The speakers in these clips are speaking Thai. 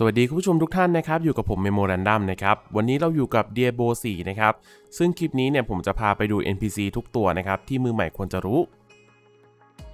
สวัสดีคุณผู้ชมทุกท่านนะครับ อยู่กับผมเมโมรันดัมนะครับ วันนี้เราอยู่กับ d i a b o 4นะครับ ซึ่งคลิปนี้เนี่ยผมจะพาไปดู NPC ทุกตัวนะครับ ที่มือใหม่ควรจะรู้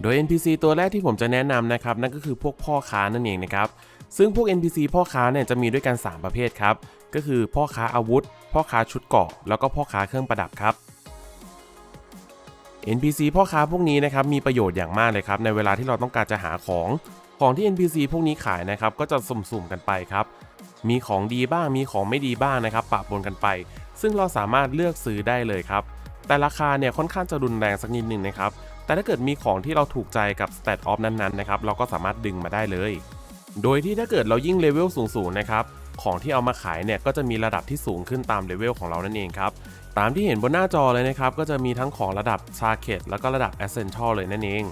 โดย NPC ตัวแรกที่ผมจะแนะนำนะครับ นั่นก็คือพวกพ่อค้านั่นเองนะครับ ซึ่งพวก NPC พ่อค้าเนี่ยจะมีด้วยกัน 3 ประเภทครับ ก็คือพ่อค้าอาวุธ พ่อค้าชุดเกาะ แล้วก็พ่อค้าเครื่องประดับครับ NPC พ่อค้าพวกนี้นะครับมีประโยชน์อย่างมากเลยครับในเวลาที่เราต้องการจะหาของ ของที่ NPC พวกนี้ขายนะครับก็จะสุ่มๆกันไปครับ มีของดีบ้างมีของไม่ดีบ้างนะครับปะปนกันไป ซึ่งเราสามารถเลือกซื้อได้เลยครับ แต่ราคาเนี่ยค่อนข้างจะรุนแรงสักนิดหนึ่งนะครับ แต่ถ้าเกิดมีของที่เราถูกใจกับ Stat Off นั้นๆนะครับเราก็สามารถดึงมาได้เลย โดยที่ถ้าเกิดเรายิ่งเลเวลสูงๆนะครับของที่เอามาขายเนี่ยก็จะมีระดับที่สูงขึ้นตามเลเวลของเรานั่นเองครับตามที่เห็นบนหน้าจอเลยนะครับก็จะมีทั้งของระดับ s a r k e t แล้วก็ระดับ Essential เลยนั่นเอง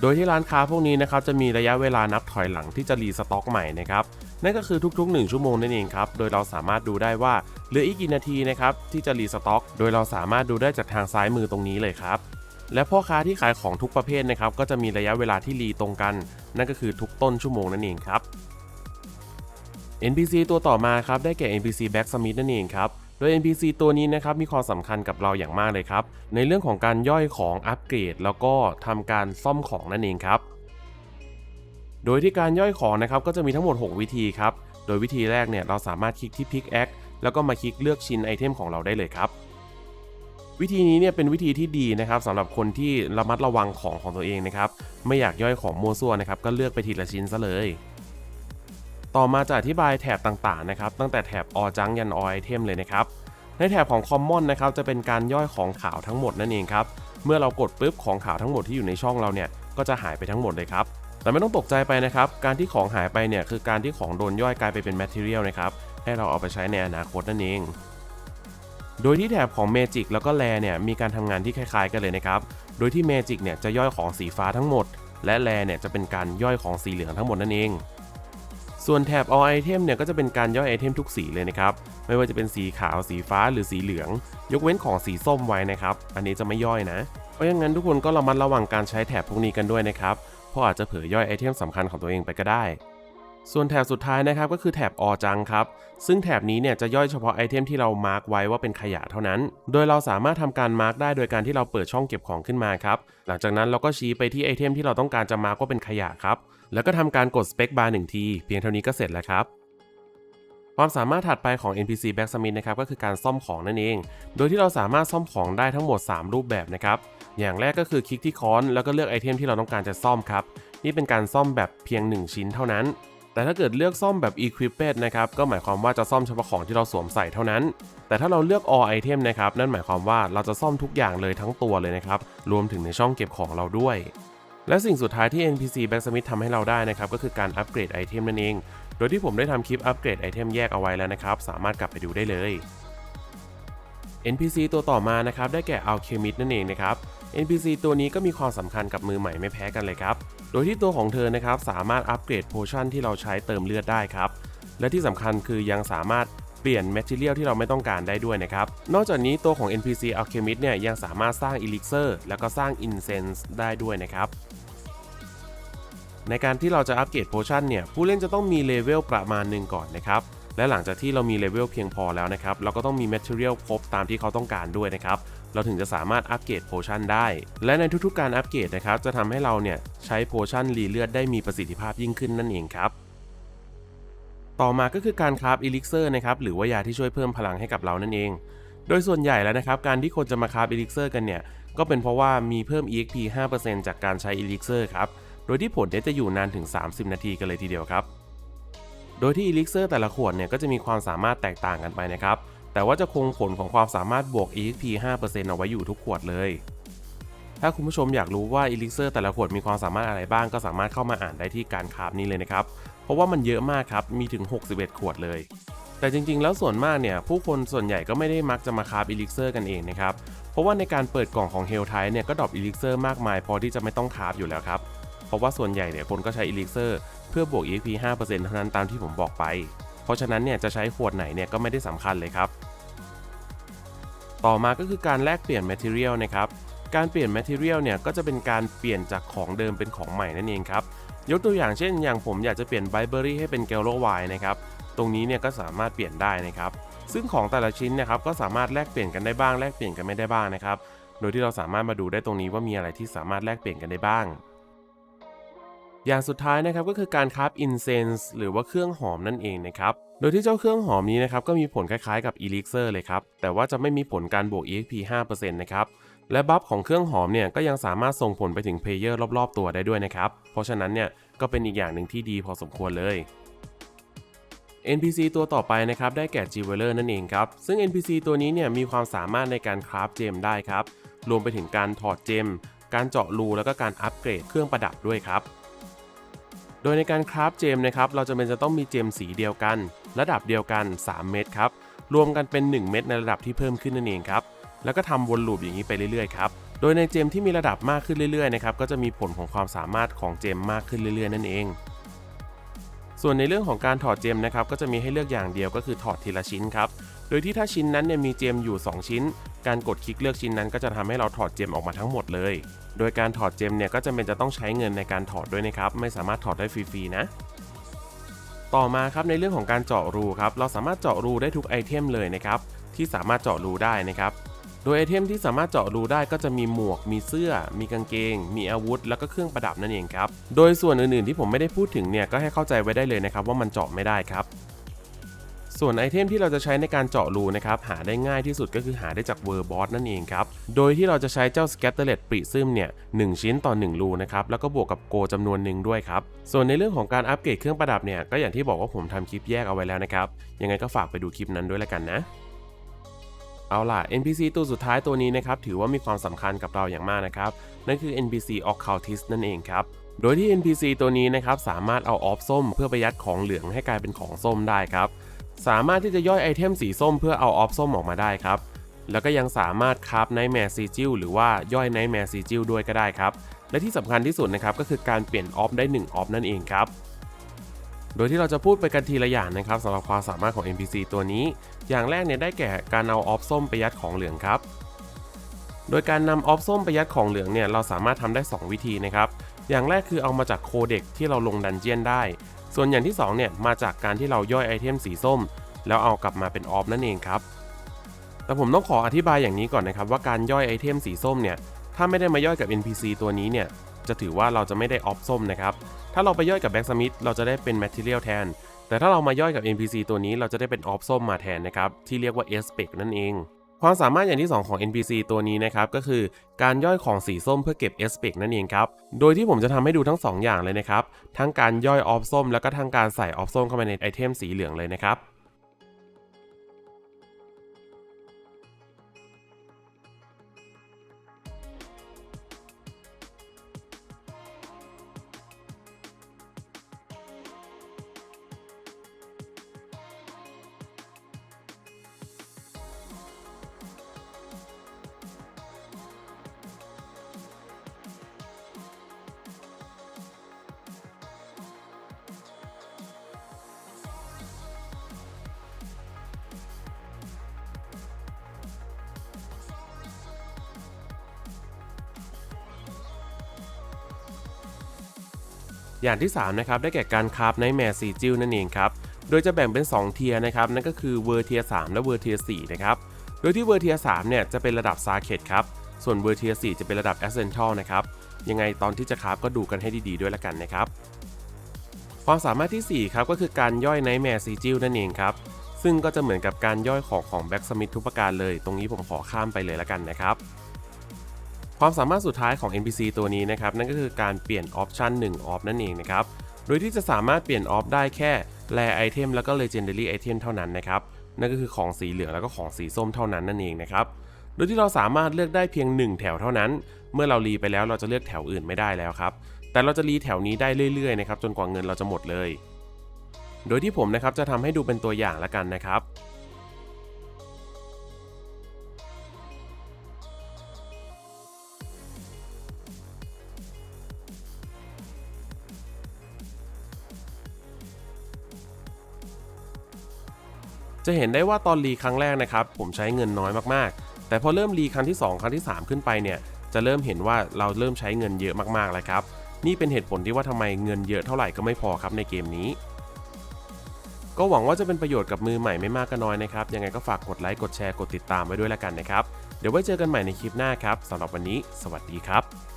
โดยที่ร้านค้าพวกนี้นะครับจะมีระยะเวลานับถอยหลังที่จะรีสต็อกใหม่นะครับนั่นก็คือทุกๆ 1 ชั่วโมงนั่นเองครับ โดยเราสามารถดูได้ว่าเหลืออีกกี่นาทีนะครับที่จะรีสต็อก โดยเราสามารถดูได้จากทางซ้ายมือตรงนี้เลยครับ และพ่อค้าที่ขายของทุกประเภทนะครับก็จะมีระยะเวลาที่รีตรงกัน นั่นก็คือทุกต้นชั่วโมงนั่นเองครับ NPC ตัวต่อมาครับได้แก่ NPC Back Smith นั่นเองครับ โดย NPC ตัวนี้นะครับมีความสำคัญกับเราอย่างมากเลยครับ ในเรื่องของการย่อยของอัปเกรด แล้วก็ทำการซ่อมของนั่นเองครับ โดยที่การย่อยของนะครับก็จะมีทั้งหมด 6 วิธีครับ โดยวิธีแรกเนี่ยเราสามารถคลิกที่ Pickaxe แล้วก็มาคลิกเลือกชิ้นไอเทมของเราได้เลยครับวิธีนี้เนี่ยเป็นวิธีที่ดีนะครับสำหรับคนที่ระมัดระวังของของตัวเองนะครับ ไม่อยากย่อยของมั่วซั่วนะครับ ก็เลือกไปทีละชิ้นซะเลย ต่อมาจะอธิบายแถบต่างๆนะครับตั้งแต่แถบออจังยันอไอเทมเลยนะครับในแถบของ Common นะครับจะเป็นการย่อยของขาวทั้งหมดนั่นเองครับเมื่อเรากดปุ๊บของขาวทั้งหมดที่อยู่ในช่องเราเนี่ยก็จะหายไปทั้งหมดเลยครับแต่ไม่ต้องตกใจไปนะครับ การที่ของหายไปเนี่ยคือการที่ของโดนย่อยกลายไปเป็น Material นะครับ ให้เราเอาไปใช้ในอนาคตนั่นเอง โดยที่แถบของ Magic แล้วก็แ r เนี่ยมีการทำงานที่คล้ายๆกันเลยนะครับ โดยที่ Magic เนี่ยจะย่อยของสีฟ้าทั้งหมด และ r เนี่ยจะเป็นการย่อยของสีเหลืองทั้งหมดนั่นเอง ส่วนแถบ all item เนี่ยก็จะเป็นการย่อยไอเทมทุกสีเลยนะครับ ไม่ว่าจะเป็นสีขาว สีฟ้า หรือสีเหลือง ยกเว้นของสีส้มไว้นะครับ อันนี้จะไม่ย่อยนะ เพราะอย่างนั้นทุกคนก็ระมัดระวังการใช้แถบพวกนี้กันด้วยนะครับ เพราะอาจจะเผลอย่อยไอเทมสำคัญของตัวเองไปก็ได้ ส่วนแถบสุดท้ายนะครับก็คือแถบอจังครับ ซึ่งแถบนี้เนี่ยจะย่อยเฉพาะไอเทมที่เรามาร์กไว้ว่าเป็นขยะเท่านั้น โดยเราสามารถทำการมาร์กได้โดยการที่เราเปิดช่องเก็บของขึ้นมาครับ หลังจากนั้นเราก็ชี้ไปที่ไอเทมที่เราต้องการจะมาร์กว่าเป็นขยะครับ แล้วก็ทำการกด Spec Bar หนึ่งที เพียงเท่านี้ก็เสร็จแล้วครับความสามารถถัดไปของ NPC Blacksmith นะครับก็คือการซ่อมของนั่นเอง โดยที่เราสามารถซ่อมของได้ทั้งหมด 3 รูปแบบนะครับ อย่างแรกก็คือคลิกที่ค้อนแล้วก็เลือกไอเทมที่เราต้องการจะซ่อมครับ นี่เป็นการซ่อมแบบเพียง 1 ชิ้นเท่านั้น แต่ถ้าเกิดเลือกซ่อมแบบ Equipped นะครับ ก็หมายความว่าจะซ่อมเฉพาะของที่เราสวมใส่เท่านั้น แต่ถ้าเราเลือก All Item นะครับ นั่นหมายความว่าเราจะซ่อมทุกอย่างเลยทั้งตัวเลยนะครับ รวมถึงในช่องเก็บของเราด้วย และสิ่งสุดท้ายที่ NPC Blacksmith ทำให้เราได้นะครับก็คือการอัปเกรดไอเทมนั่นเอง โดยที่ผมได้ทำคลิปอัปเกรดไอเทมแยกเอาไว้แล้วนะครับ สามารถกลับไปดูได้เลย NPC ตัวต่อมานะครับได้แก่ Alchemist นั่นเองนะครับ NPC ตัวนี้ก็มีความสำคัญกับมือใหม่ไม่แพ้กันเลยครับ โดยที่ตัวของเธอนะครับสามารถอัปเกรดโพชั่นที่เราใช้เติมเลือดได้ครับ และที่สำคัญคือยังสามารถเปลี่ยน Material ที่เราไม่ต้องการได้ด้วยนะครับ นอกจากนี้ตัวของ NPC Alchemist เนี่ยยังสามารถสร้าง Elixir แล้วก็สร้าง Incense ได้ด้วยนะครับ ในการที่เราจะอัปเกรดโพชั่นเนี่ยผู้เล่นจะต้องมีเลเวลประมาณหนึ่งก่อนนะครับและหลังจากที่เรามีเลเวลเพียงพอแล้วนะครับเราก็ต้องมี Material ครบตามที่เขาต้องการด้วยนะครับเราถึงจะสามารถอัปเกรดโพชั่นได้ และในทุกๆการอัปเกรดนะครับจะทำให้เราเนี่ยใช้โพชั่นรีเลือดได้มีประสิทธิภาพยิ่งขึ้นนั่นเองครับต่อมาก็คือการคราฟอิลิกเซอร์นะครับหรือว่ายาที่ช่วยเพิ่มพลังให้กับเรานั่นเอง โดยส่วนใหญ่แล้วนะครับการที่คนจะมาคราฟอิลิกเซอร์กันเนี่ยก็เป็นเพราะว่ามีเพิ่ม EXP 5%จากการใช้อิลิกเซอร์ครับ โดยที่ผลเนี่ยจะอยู่นานถึง 30 นาทีกันเลยทีเดียวครับ โดยที่อิลิกเซอร์แต่ละขวดเนี่ยก็จะมีความสามารถแตกต่างกันไปนะครับ แต่ว่าจะคงผลของความสามารถบวก EXP 5%เอาไว้อยู่ทุกขวดเลย ถ้าคุณผู้ชมอยากรู้ว่าอิลิกเซอร์แต่ละขวดมีความสามารถอะไรบ้างก็สามารถเข้ามาอ่านได้ที่การคาฟนี้เลยนะครับ เพราะว่ามันเยอะมากครับ มีถึง 61 ขวดเลยแต่จริงๆ แล้วส่วนมากเนี่ยผู้คนส่วนใหญ่ก็ไม่ได้มักจะมาคาฟอิลิกเซอร์กันเองนะครับ เพราะว่าในการเปิดกล่องของเฮลไทเนี่ยก็ดรอปอิลิกเซอร์มากมายพอที่จะไม่ต้องคาฟอยู่แล้วครับ เพราะว่าส่วนใหญ่เนี่ยคนก็ใช้อิลิกเซอร์เพื่อบวก EXP 5%เท่านั้นตามที่ผมบอกไป เพราะฉะนั้นเนี่ยจะใช้ขวดไหนเนี่ยก็ไม่ได้สำคัญเลยครับ ต่อมาก็คือการแลกเปลี่ยน Material นะครับ การเปลี่ยน Material เนี่ยก็จะเป็นการเปลี่ยนจากของเดิมเป็นของใหม่นั่นเองครับ ยกตัวอย่างเช่น อย่างผมอยากจะเปลี่ยนไบเบอรี่ให้เป็นเกลโลไวนะครับ ตรงนี้เนี่ยก็สามารถเปลี่ยนได้นะครับ ซึ่งของแต่ละชิ้นนะครับก็สามารถแลกเปลี่ยนกันได้บ้างแลกเปลี่ยนกันไม่ได้บ้างนะครับ โดยที่เราสามารถมาดูได้ตรงนี้ว่ามีอะไรที่สามารถแลกเปลี่ยนกันได้บ้าง อย่างสุดท้ายนะครับก็คือการคราฟอินเซนส์หรือว่าเครื่องหอมนั่นเองนะครับโดยที่เจ้าเครื่องหอมนี้นะครับก็มีผลคล้ายๆกับ Elixir เลยครับ แต่ว่าจะไม่มีผลการบวก EXP 5%นะครับและบัฟของเครื่องหอมเนี่ยก็ยังสามารถส่งผลไปถึงเพลเยอร์รอบๆ ตัวได้ด้วยนะครับ เพราะฉะนั้นเนี่ยก็เป็นอีกอย่างหนึ่งที่ดีพอสมควรเลย NPC ตัวต่อไปนะครับได้แก่ g w e l e r นั่นเองครับ ซึ่ง NPC ตัวนี้เนี่ยมีความสามารถในการคราฟเจมได้ครับ รวมไปถึงการถอดเจม การเจาะรูแล้วก็การอัปเกรดเครื่องประดับด้วยครับ โดยในการคราฟเจมนะครับเราจะเป็นจะต้องมีเจมสีเดียวกัน ระดับเดียวกัน 3 เม็ดครับรวมกันเป็น 1 เม็ดในระดับที่เพิ่มขึ้นนั่นเองครับแล้วก็ทำวนลูปอย่างนี้ไปเรื่อยๆครับโดยในเจมที่มีระดับมากขึ้นเรื่อยๆนะครับก็จะมีผลของความสามารถของเจมมากขึ้นเรื่อยๆ นั่นเอง ส่วนในเรื่องของการถอดเจมนะครับก็จะมีให้เลือกอย่างเดียวก็คือถอดทีละชิ้นครับโดยที่ถ้าชิ้นนั้นเนี่ยมีเจมอยู่ 2 ชิ้น การกดคลิกเลือกชิ้นนั้นก็จะทำให้เราถอดเจมออกมาทั้งหมดเลย โดยการถอดเจมเนี่ยก็จำเป็นจะต้องใช้เงินในการถอดด้วยนะครับ ไม่สามารถถอดได้ฟรีๆนะ ต่อมาครับในเรื่องของการเจาะรูครับ เราสามารถเจาะรูได้ทุกไอเทมเลยนะครับ ที่สามารถเจาะรูได้นะครับ โดยไอเทมที่สามารถเจาะรูได้ก็จะมีหมวก มีเสื้อ มีกางเกง มีอาวุธ แล้วก็เครื่องประดับนั่นเองครับ โดยส่วนอื่นๆที่ผมไม่ได้พูดถึงเนี่ยก็ให้เข้าใจไว้ได้เลยนะครับว่ามันเจาะไม่ได้ครับ ส่วนไอเทมที่เราจะใช้ในการเจาะรูนะครับหาได้ง่ายที่สุดก็คือหาได้จากเวอร์บอสนั่นเองครับโดยที่เราจะใช้เจ้าสแกตเตอร์เลตปริซึมเนี่ยหชิ้นต่อ 1 รูนะครับแล้วก็บวกกับโกจำนวนหนึ่งด้วยครับส่วนในเรื่องของการอัปเกรดเครื่องประดับเนี่ยก็อย่างที่บอกว่าผมทำคลิปแยกเอาไว้แล้วนะครับยังไงก็ฝากไปดูคลิปนั้นด้วยแล้วกันนะเอาล่ะ NPC ตัวสุดท้ายตัวนี้นะครับถือว่ามีความสำคัญกับเราอย่างมากนะครับนั่นคือ NPC Occultist นั่นเองครับโดยที่ NPC ตัวนี้นะครับสามารถเอาออฟส้มเพื่อไปยัดของเหลืองให้กลายเป็นของส้มได้ครับ สามารถที่จะย่อยไอเทมสีส้มเพื่อเอาออฟส้มออกมาได้ครับ แล้วก็ยังสามารถคราฟไนท์แมร์ซีจิลหรือว่าย่อยไนท์แมร์ซีจิลด้วยก็ได้ครับ และที่สำคัญที่สุดนะครับก็คือการเปลี่ยนออฟได้1ออฟนั่นเองครับโดยที่เราจะพูดไปกันทีละอย่างนะครับสำหรับความสามารถของ NPC ตัวนี้ อย่างแรกเนี่ยได้แก่การเอาออฟส้มไปยัดของเหลืองครับ โดยการนำออฟส้มไปยัดของเหลืองเนี่ยเราสามารถทำได้ 2 วิธีนะครับ อย่างแรกคือเอามาจากโคเด็กที่เราลงดันเจียนได้ ส่วนอย่างที่2เนี่ยมาจากการที่เราย่อยไอเทมสีส้ม แล้วเอากลับมาเป็นออฟนั่นเองครับ แต่ผมต้องขออธิบายอย่างนี้ก่อนนะครับว่าการย่อยไอเทมสีส้มเนี่ยถ้าไม่ได้มาย่อยกับ NPC ตัวนี้เนี่ยจะถือว่าเราจะไม่ได้ออฟส้มนะครับ ถ้าเราไปย่อยกับแบ็กสมิธเราจะได้เป็น Material แทน แต่ถ้าเรามาย่อยกับ NPC ตัวนี้เราจะได้เป็นออฟส้มมาแทนนะครับที่เรียกว่า s p e c นั่นเอง ความสามารถอย่างที่ 2 ของ NPC ตัวนี้นะครับก็คือการย่อยของสีส้มเพื่อเก็บเอสเปกนั่นเองครับ โดยที่ผมจะทำให้ดูทั้ง 2 อย่างเลยนะครับ ทั้งการย่อยออฟส้ม แล้วก็ทั้งการใส่ออฟส้มเข้าไปในไอเทมสีเหลืองเลยนะครับ อย่างที่3นะครับได้แก่การคราฟไนแมร์ซีจิลนั่นเองครับ โดยจะแบ่งเป็น 2 เทียนะครับนั่นก็คือเวอร์เทียร์3และเวอร์เทียร์4นะครับ โดยที่เวอร์เทียร์3เนี่ยจะเป็นระดับซาเ e ตครับ ส่วนเวอร์เทียร์4จะเป็นระดับแอสเซนทัลนะครับ ยังไงตอนที่จะคราฟก็ดูกันให้ดีๆด้วยละกันนะครับ ความสามารถที่ 4 ครับก็คือการย่อยไนแมร์ซีจิลนั่นเองครับ ซึ่งก็จะเหมือนกับการย่อยของของแบ็กสมิธทุกประการเลย ตรงนี้ผมขอข้ามไปเลยละกันนะครับ ความสามารถสุดท้ายของ NPC ตัวนี้นะครับนั่นก็คือการเปลี่ยนออปชัน1ออฟนั่นเองนะครับโดยที่จะสามารถเปลี่ยนออฟได้แค่แ a ไอเทมแล้วก็ Legendary Item เท่านั้นนะครับนั่นก็คือของสีเหลืองแล้วก็ของสีส้มเท่านั้นนั่นเองนะครับโดยที่เราสามารถเลือกได้เพียง 1 แถวเท่านั้น เมื่อเรารีไปแล้วเราจะเลือกแถวอื่นไม่ได้แล้วครับแต่เราจะรีแถวนี้ได้เรื่อยๆนะครับจนกว่าเงินเราจะหมดเลย โดยที่ผมนะครับจะทำให้ดูเป็นตัวอย่างละกันนะครับ จะเห็นได้ว่าตอนรีครั้งแรกนะครับ ผมใช้เงินน้อยมากๆ แต่พอเริ่มรีครั้งที่ 2 ครั้งที่ 3 ขึ้นไปเนี่ย จะเริ่มเห็นว่าเราเริ่มใช้เงินเยอะมากๆแล้วครับ นี่เป็นเหตุผลที่ว่าทำไมเงินเยอะเท่าไหร่ก็ไม่พอครับในเกมนี้ ก็หวังว่าจะเป็นประโยชน์กับมือใหม่ไม่มากก็น้อยนะครับ ยังไงก็ฝากกดไลค์ กดแชร์ กดติดตามไว้ด้วยละกันนะครับ เดี๋ยวไว้เจอกันใหม่ในคลิปหน้าครับสำหรับวันนี้ สวัสดีครับ